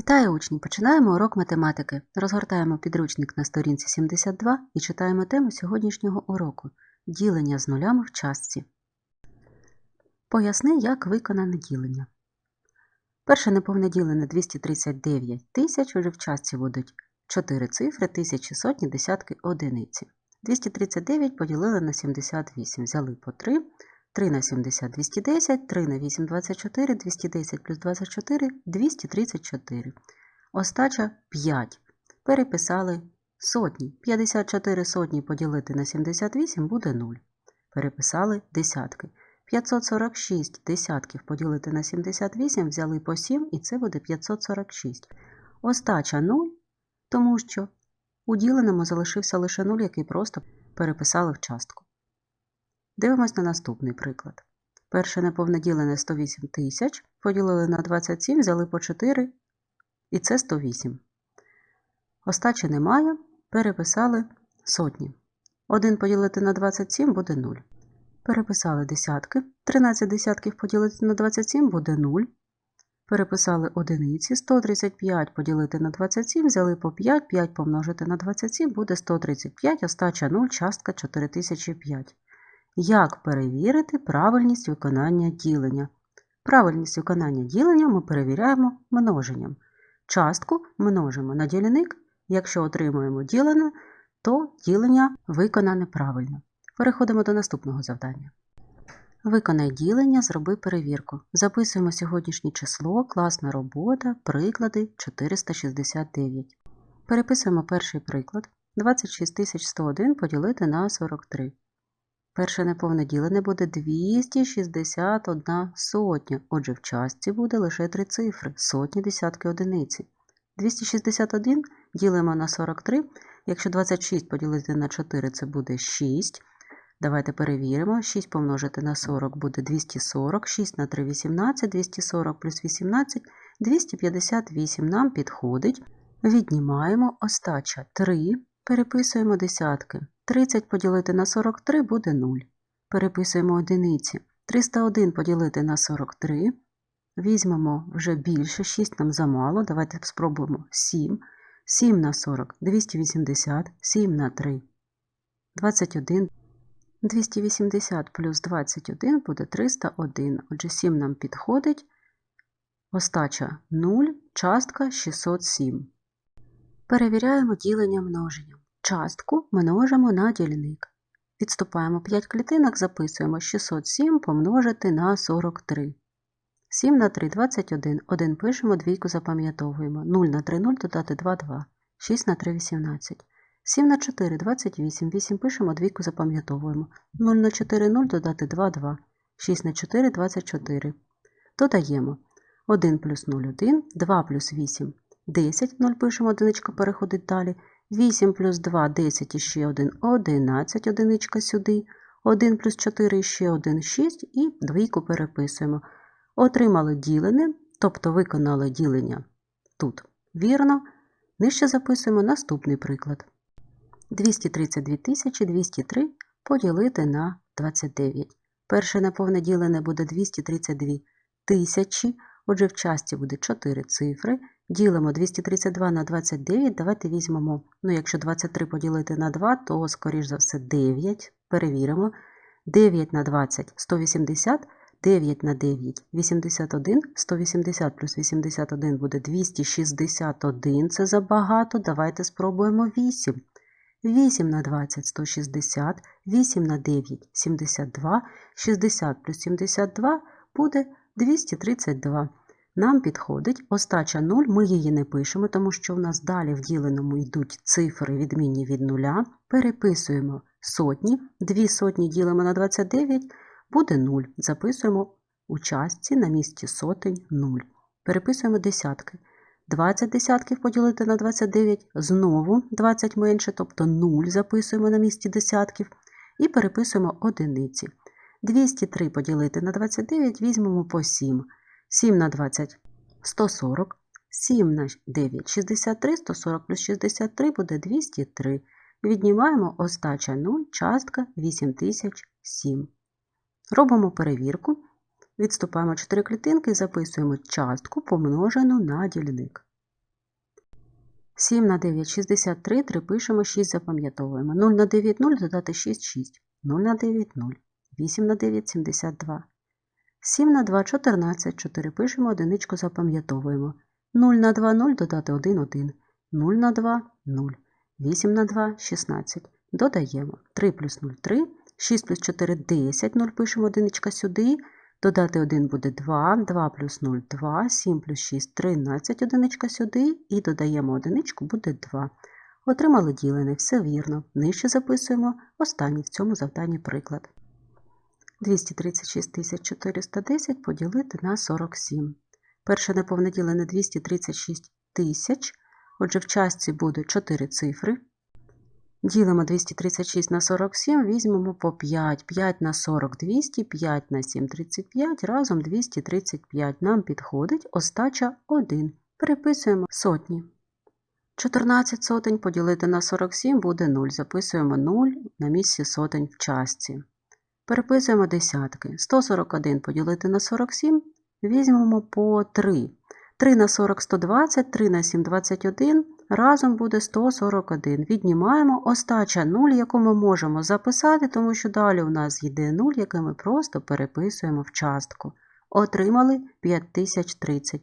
Вітаю учні! Починаємо урок математики. Розгортаємо підручник на сторінці 72 і читаємо тему сьогоднішнього уроку ділення з нулями в частці. Поясни, як виконане ділення. Перше неповне ділене 239 тисяч, уже в частці будуть 4 цифри, тисячі, сотні, десятки, одиниці. 239 поділили на 78, взяли по 3, 3 на 70 – 210, 3 на 8 – 24, 210 плюс 24 – 234. Остача 5. Переписали сотні. 54 сотні поділити на 78 буде 0. Переписали десятки. 546 десятків поділити на 78 взяли по 7 і це буде 546. Остача 0, тому що у діленому залишився лише 0, який просто переписали в частку. Дивимось на наступний приклад. Перше неповне ділене 108 тисяч, поділили на 27, взяли по 4, і це 108. Остачі немає, переписали сотні. 1 поділити на 27 буде 0. Переписали десятки. 13 десятків поділити на 27 буде 0. Переписали одиниці. 135 поділити на 27, взяли по 5, 5 помножити на 27 буде 135, остача 0, частка 4005. Як перевірити правильність виконання ділення? Правильність виконання ділення ми перевіряємо множенням. Частку множимо на дільник. Якщо отримуємо ділене, то ділення виконане правильно. Переходимо до наступного завдання. Виконай ділення, зроби перевірку. Записуємо сьогоднішнє число, класна робота, приклади 469. Переписуємо перший приклад. 26101 поділити на 43. Перше неповне ділене буде 261 сотня. Отже, в частці буде лише три цифри сотні, десятки, одиниці. 261 ділимо на 43. Якщо 26 поділити на 4, це буде 6. Давайте перевіримо. 6 помножити на 40 буде 240, 6 на 3 – 18, 240 плюс 18 – 258 нам підходить. Віднімаємо остача 3, переписуємо десятки. 30 поділити на 43 буде 0. Переписуємо одиниці. 301 поділити на 43. Візьмемо вже більше, 6 нам замало. Давайте спробуємо 7. 7 на 40 280, 7 на 3 21. 280 плюс 21 буде 301. Отже, 7 нам підходить. Остача 0, частка 607. Перевіряємо ділення множенням. Частку множимо на дільник. Відступаємо 5 клітинок, записуємо 607 помножити на 43. 7 на 3 – 21. 1 пишемо, двійку запам'ятовуємо. 0 на 3 – 0, додати 2 – 2. 6 на 3 – 18. 7 на 4 – 28. 8 пишемо, двійку запам'ятовуємо. 0 на 4 – 0, додати 2 – 2. 6 на 4 – 24. Додаємо 1 плюс 0 – 1, 2 плюс 8 – 10. 0 пишемо, одиничка переходить далі. 8 плюс 2 – 10 і ще 1 – 11, одиничка сюди. 1 плюс 4 і ще 1 – 6 і двійку переписуємо. Отримали ділене, тобто виконали ділення тут вірно. Нижче записуємо наступний приклад. 232 203 поділити на 29. Перше неповне ділене буде 232 тисячі, отже, в часті буде 4 цифри. Ділимо 232 на 29. Давайте візьмемо, ну, якщо 23 поділити на 2, то, скоріш за все, 9. Перевіримо. 9 на 20 – 180. 9 на 9 – 81, 180 плюс 81 буде 261, це забагато, давайте спробуємо 8. 8 на 20 – 160, 8 на 9 – 72, 60 плюс 72 буде 232. Нам підходить остача 0, ми її не пишемо, тому що в нас далі в діленому йдуть цифри відмінні від нуля. Переписуємо сотні, 2 сотні ділимо на 29 – буде 0. Записуємо у частці на місці сотень 0. Переписуємо десятки. 20 десятків поділити на 29, знову 20 менше, тобто 0 записуємо на місці десятків. І переписуємо одиниці. 203 поділити на 29, візьмемо по 7. 7 на 20 – 140. 7 на 9 – 63, 140 плюс 63 буде 203. Віднімаємо остача 0, частка 8007. Робимо перевірку. Відступаємо 4 клітинки і записуємо частку помножену на дільник. 7 на 9 – 63, 3 пишемо, 6 запам'ятовуємо. 0 на 9 – 0, додати 6 – 6. 0 на 9 – 0. 8 на 9 – 72. 7 на 2 – 14, 4 пишемо, одиничку запам'ятовуємо. 0 на 2 – 0, додати 1 – 1. 0 на 2 – 0. 8 на 2 – 16. Додаємо 3 плюс 0 – 3, 6 плюс 4 – 10, 0 пишемо одиничка сюди, додати 1 буде 2, 2 плюс 0 – 2, 7 плюс 6 – 13, одиничка сюди, і додаємо одиничку, буде 2. Отримали ділене, все вірно. Нижче записуємо останній в цьому завданні приклад. 236 410 поділити на 47. Перше неповне ділене 236 тисяч, отже в частці буде 4 цифри. Ділимо 236 на 47, візьмемо по 5. 5 на 40 – 200, 5 на 7 – 35, разом 235. Нам підходить остача 1. Переписуємо сотні. 14 сотень поділити на 47 буде 0. Записуємо 0 на місці сотень в частці. Переписуємо десятки. 141 поділити на 47, візьмемо по 3. 3 на 40 – 120, 3 на 7 – 21, разом буде 141. Віднімаємо остача 0, яку ми можемо записати, тому що далі у нас йде 0, який ми просто переписуємо в частку. Отримали 5030.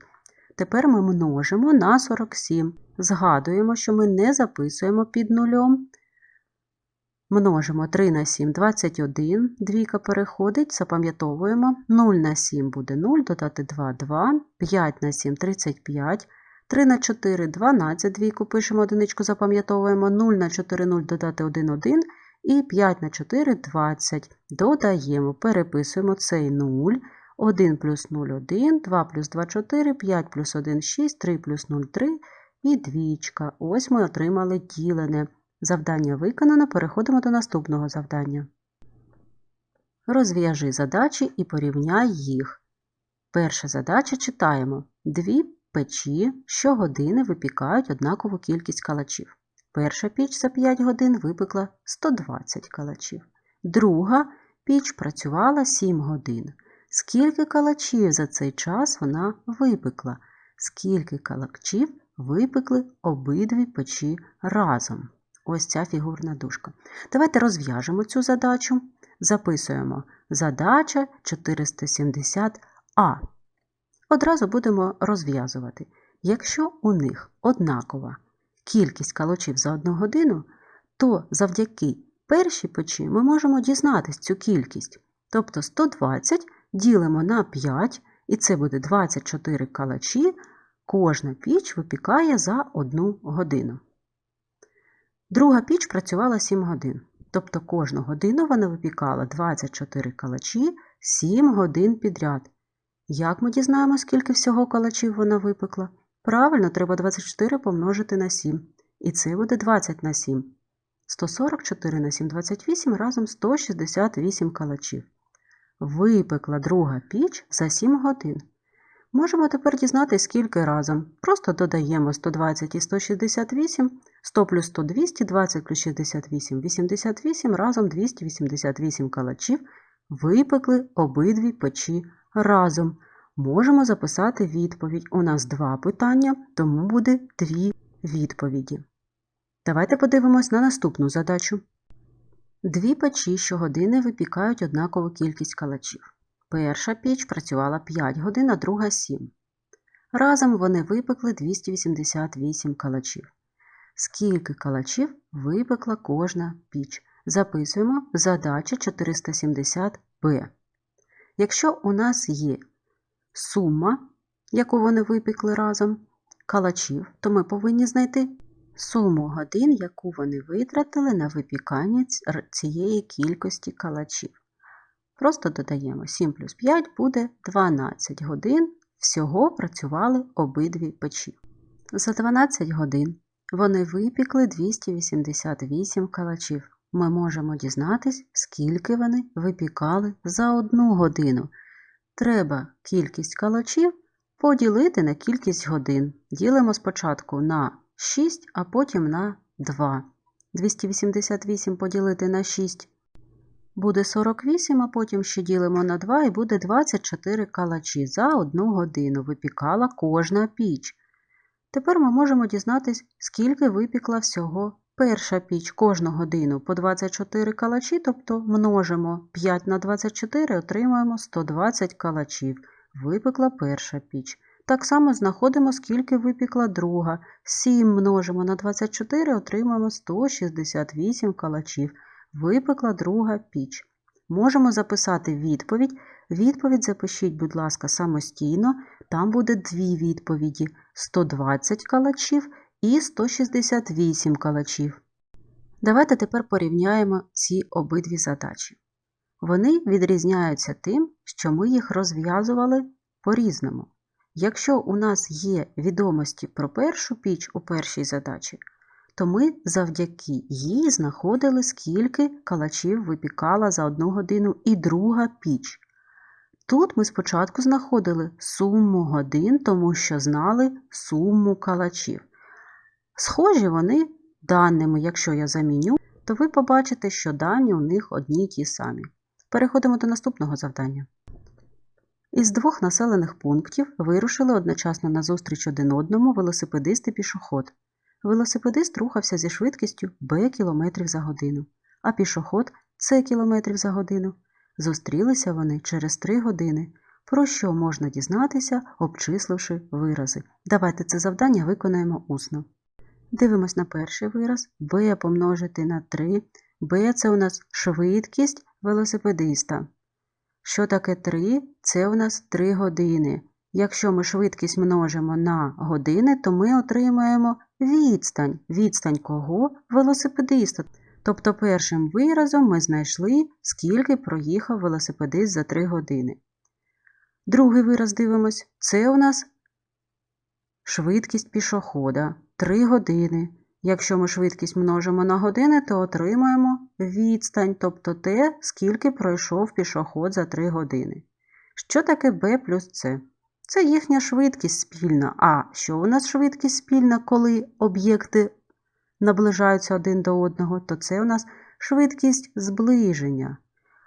Тепер ми множимо на 47. Згадуємо, що ми не записуємо під нулем. Множимо 3 на 7 – 21, двійка переходить, запам'ятовуємо. 0 на 7 буде 0, додати 2 – 2, 5 на 7 – 35, 3 на 4 – 12, двійку пишемо, одиничку запам'ятовуємо, 0 на 4 – 0, додати 1 – 1, і 5 на 4 – 20. Додаємо, переписуємо цей 0, 1 плюс 0 – 1, 2 плюс 2 – 4, 5 плюс 1 – 6, 3 плюс 0 – 3 і двічка. Ось ми отримали ділене. Завдання виконано, переходимо до наступного завдання. Розв'яжи задачі і порівняй їх. Перша задача читаємо. Дві печі щогодини випікають однакову кількість калачів. Перша піч за 5 годин випекла 120 калачів. Друга піч працювала 7 годин. Скільки калачів за цей час вона випекла? Скільки калачів випекли обидві печі разом? Ось ця фігурна дужка. Давайте розв'яжемо цю задачу. Записуємо задача 470А. Одразу будемо розв'язувати. Якщо у них однакова кількість калачів за одну годину, то завдяки першій печі ми можемо дізнатись цю кількість. Тобто 120 ділимо на 5, і це буде 24 калачі. Кожна піч випікає за одну годину. Друга піч працювала 7 годин. Тобто кожну годину вона випікала 24 калачі 7 годин підряд. Як ми дізнаємо, скільки всього калачів вона випекла? Правильно, треба 24 помножити на 7. І це буде 20 на 7. 144 на 7 – 28, разом 168 калачів. Випекла друга піч за 7 годин. Можемо тепер дізнатися, скільки разом. Просто додаємо 120 і 168, 100 плюс 100 – 200, 20 плюс 68 – 88, разом 288 калачів випекли обидві печі разом. Можемо записати відповідь. У нас два питання, тому буде дві відповіді. Давайте подивимось на наступну задачу. Дві печі щогодини випікають однакову кількість калачів. Перша піч працювала 5 годин, а друга 7. Разом вони випекли 288 калачів. Скільки калачів випекла кожна піч? Записуємо задача 470Б. Якщо у нас є сума, яку вони випекли разом, калачів, то ми повинні знайти суму годин, яку вони витратили на випікання цієї кількості калачів. Просто додаємо 7 плюс 5 буде 12 годин. Всього працювали обидві печі. За 12 годин вони випікли 288 калачів. Ми можемо дізнатись, скільки вони випікали за одну годину. Треба кількість калачів поділити на кількість годин. Ділимо спочатку на 6, а потім на 2. 288 поділити на 6 буде 48, а потім ще ділимо на 2 і буде 24 калачі за одну годину. Випікала кожна піч. Тепер ми можемо дізнатись, скільки випікла всього перша піч кожну годину по 24 калачі, тобто множимо 5 на 24, отримаємо 120 калачів. Випекла перша піч. Так само знаходимо, скільки випікла друга. 7 множимо на 24, отримаємо 168 калачів. Випекла друга піч. Можемо записати відповідь. Відповідь запишіть, будь ласка, самостійно. Там буде дві відповіді: 120 калачів і 168 калачів. Давайте тепер порівняємо ці обидві задачі. Вони відрізняються тим, що ми їх розв'язували по-різному. Якщо у нас є відомості про першу піч у першій задачі, то ми завдяки їй знаходили, скільки калачів випікала за одну годину і друга піч. Тут ми спочатку знаходили суму годин, тому що знали суму калачів. Схожі вони даними, якщо я заміню, то ви побачите, що дані у них одні й ті самі. Переходимо до наступного завдання. Із двох населених пунктів вирушили одночасно на зустріч один одному велосипедист і пішоход. Велосипедист рухався зі швидкістю b км за годину, а пішоход c км за годину. Зустрілися вони через 3 години. Про що можна дізнатися, обчисливши вирази. Давайте це завдання виконаємо усно. Дивимось на перший вираз b помножити на 3. b це у нас швидкість велосипедиста. Що таке 3? Це у нас 3 години. Якщо ми швидкість множимо на години, то ми отримаємо відстань. Відстань кого? Велосипедиста. Тобто першим виразом ми знайшли, скільки проїхав велосипедист за 3 години. Другий вираз дивимось. Це у нас швидкість пішохода 3 години. Якщо ми швидкість множимо на години, то отримаємо відстань, тобто те, скільки пройшов пішоход за 3 години. Що таке b плюс c? Це їхня швидкість спільна. А що у нас швидкість спільна, коли об'єкти наближаються один до одного, то це у нас швидкість зближення.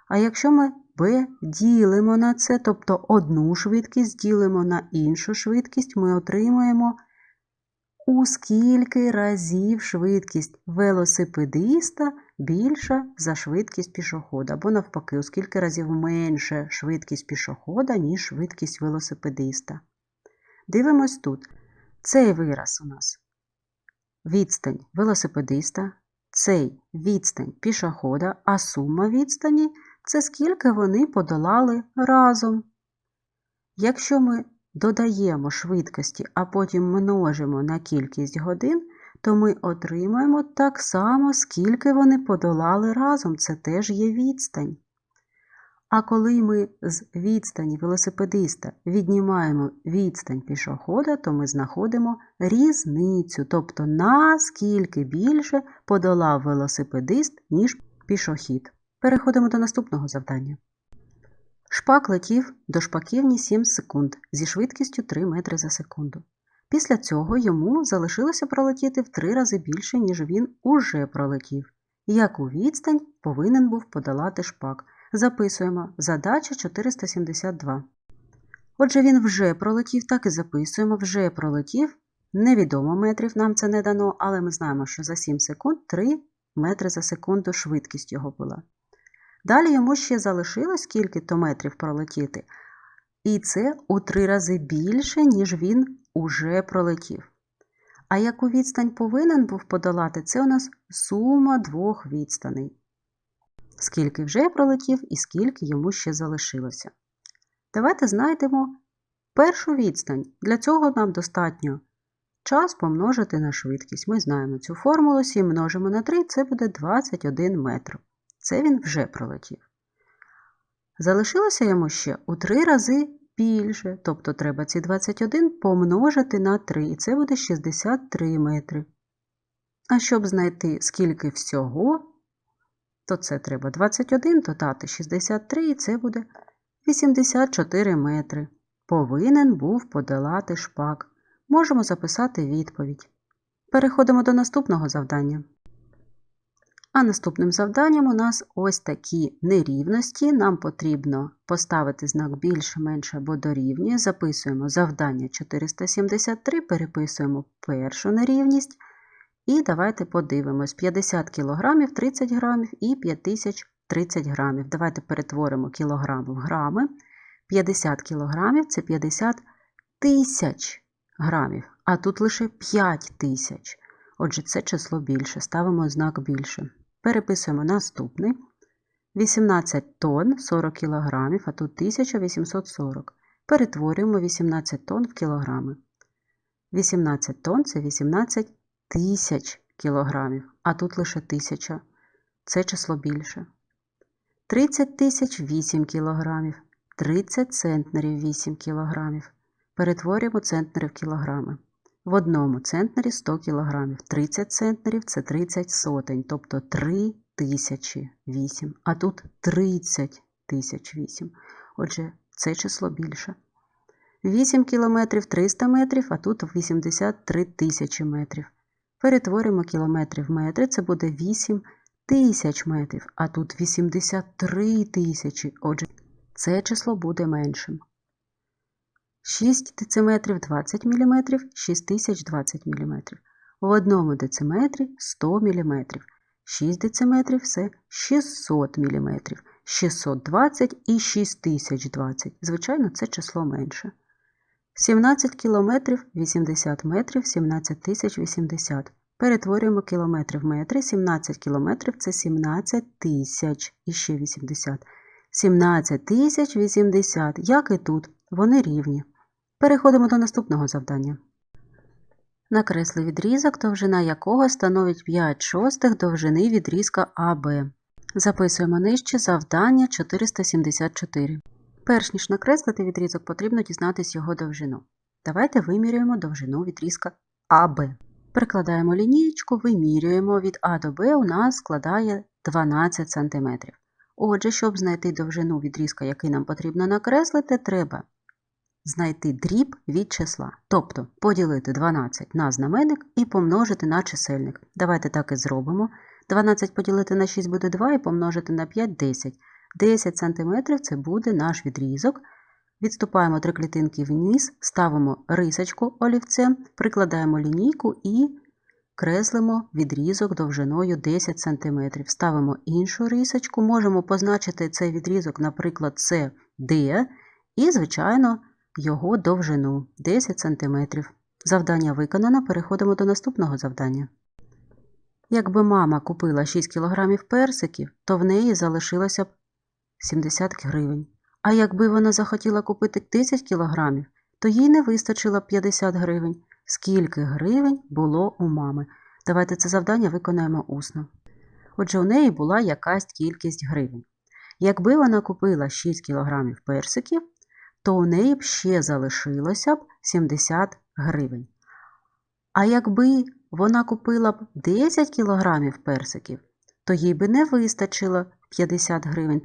А якщо ми b ділимо на це, тобто одну швидкість ділимо на іншу швидкість, ми отримаємо у скільки разів швидкість велосипедиста більша за швидкість пішохода, або навпаки, у скільки разів менше швидкість пішохода, ніж швидкість велосипедиста. Дивимось тут. Цей вираз у нас відстань велосипедиста, цей відстань пішохода, а сума відстані це скільки вони подолали разом. Якщо ми додаємо швидкості, а потім множимо на кількість годин, то ми отримаємо так само, скільки вони подолали разом. Це теж є відстань. А коли ми з відстані велосипедиста віднімаємо відстань пішохода, то ми знаходимо різницю, тобто наскільки більше подолав велосипедист, ніж пішохід. Переходимо до наступного завдання. Шпак летів до шпаківні 7 секунд зі швидкістю 3 метри за секунду. Після цього йому залишилося пролетіти в три рази більше, ніж він уже пролетів. Яку відстань повинен був подолати шпак? Записуємо задача 472. Отже, він вже пролетів, так і записуємо, вже пролетів. Невідомо метрів, нам це не дано, але ми знаємо, що за 7 секунд 3 метри за секунду швидкість його була. Далі йому ще залишилось кільки-то метрів пролетіти, і це у три рази більше, ніж він уже пролетів. А яку відстань повинен був подолати, це у нас сума двох відстаней. Скільки вже пролетів і скільки йому ще залишилося. Давайте знайдемо першу відстань. Для цього нам достатньо час помножити на швидкість. Ми знаємо цю формулу 7 множимо на 3, це буде 21 метр. Це він вже пролетів. Залишилося йому ще у 3 рази більше, тобто треба ці 21 помножити на 3, і це буде 63 метри. А щоб знайти скільки всього, то це треба 21 додати 63, і це буде 84 метри. Повинен був подолати шпак. Можемо записати відповідь. Переходимо до наступного завдання. А наступним завданням у нас ось такі нерівності. Нам потрібно поставити знак більше, менше або дорівнює. Записуємо завдання 473, переписуємо першу нерівність. І давайте подивимось: 50 кг 30 грамів і 5000 30 грамів. Давайте перетворимо кілограми в грами. 50 кілограмів це 50 тисяч грамів, а тут лише 5 тисяч. Отже, це число більше. Ставимо знак більше. Переписуємо наступний. 18 тонн 40 кілограмів, а тут 1840. Перетворюємо 18 тонн в кілограми. 18 тонн це 18 тисяч кілограмів, а тут лише 1000. Це число більше. 30 тисяч 8 кілограмів. 30 центнерів 8 кілограмів. Перетворюємо центнери в кілограми. В одному центнері 100 кілограмів. 30 центнерів це 30 сотень, тобто 3 тисячі 8. А тут 30 тисяч 8. Отже, це число більше. 8 кілометрів 300 метрів, а тут 83 тисячі метрів. Перетворимо кілометри в метри, це буде 8 тисяч метрів, а тут 83 тисячі. Отже, це число буде меншим. 6 дециметрів 20 мм, 6 тисяч 20 мм. В одному дециметрі 100 мм. 6 дециметрів це 600 мм. 620 і 6020. Звичайно, це число менше. 17 кілометрів 80 метрів, 17 тисяч 80. Перетворюємо кілометри в метри. 17 кілометрів це 17 тисяч і ще 80. 17 тисяч 80. Як і тут, вони рівні. Переходимо до наступного завдання. Накресли відрізок, довжина якого становить 5 шостих довжини відрізка АБ. Записуємо нижче завдання 474. Перш ніж накреслити відрізок, потрібно дізнатись його довжину. Давайте вимірюємо довжину відрізка АБ. Прикладаємо лінієчку, вимірюємо від А до Б у нас складає 12 см. Отже, щоб знайти довжину відрізка, який нам потрібно накреслити, треба знайти дріб від числа. Тобто поділити 12 на знаменник і помножити на чисельник. Давайте так і зробимо. 12 поділити на 6 буде 2 і помножити на 5 10. 10 см це буде наш відрізок. Відступаємо три клітинки вниз, ставимо рисочку олівцем, прикладаємо лінійку і креслимо відрізок довжиною 10 см. Ставимо іншу рисочку, можемо позначити цей відрізок, наприклад, це D, і, звичайно, його довжину 10 см. Завдання виконано, переходимо до наступного завдання. Якби мама купила 6 кг персиків, то в неї залишилося б 70 гривень. А якби вона захотіла купити 1000 кілограмів, то їй не вистачило б 50 гривень. Скільки гривень було у мами? Давайте це завдання виконаємо усно. Отже, у неї була якась кількість гривень. Якби вона купила 6 кілограмів персиків, то у неї б ще залишилося б 70 гривень. А якби вона купила б 10 кілограмів персиків, то їй би не вистачило 50 гривень.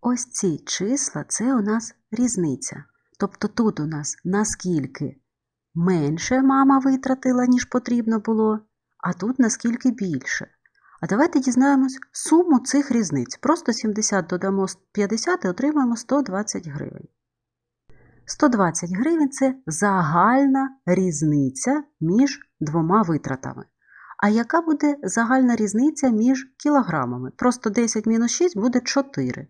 Ось ці числа це у нас різниця. Тобто тут у нас наскільки менше мама витратила, ніж потрібно було, а тут наскільки більше. А давайте дізнаємось суму цих різниць. Просто 70 додамо 50 і отримаємо 120 гривень. 120 гривень це загальна різниця між двома витратами. А яка буде загальна різниця між кілограмами? Просто 10 мінус 6 буде 4.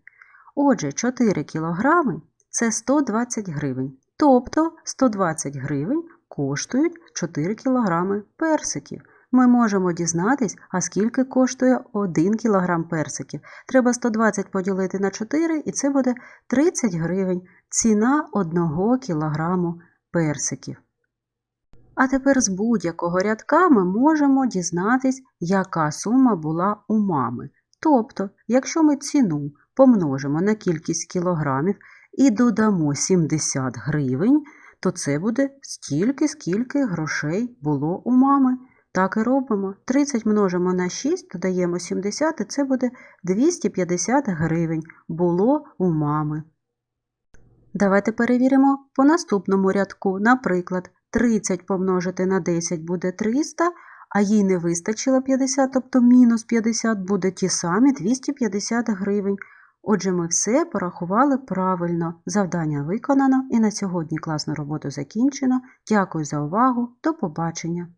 Отже, 4 кілограми це 120 гривень. Тобто 120 гривень коштують 4 кілограми персиків. Ми можемо дізнатись, а скільки коштує 1 кілограм персиків. Треба 120 поділити на 4 і це буде 30 гривень. Ціна 1 кілограму персиків. А тепер з будь-якого рядка ми можемо дізнатись, яка сума була у мами. Тобто, якщо ми ціну помножимо на кількість кілограмів і додамо 70 гривень, то це буде стільки, скільки грошей було у мами. Так і робимо. 30 множимо на 6, додаємо 70, і це буде 250 гривень було у мами. Давайте перевіримо по наступному рядку. Наприклад, 30 помножити на 10 буде 300, а їй не вистачило 50, тобто мінус 50 буде ті самі 250 гривень. Отже, ми все порахували правильно. Завдання виконано і на сьогодні класну роботу закінчено. Дякую за увагу. До побачення!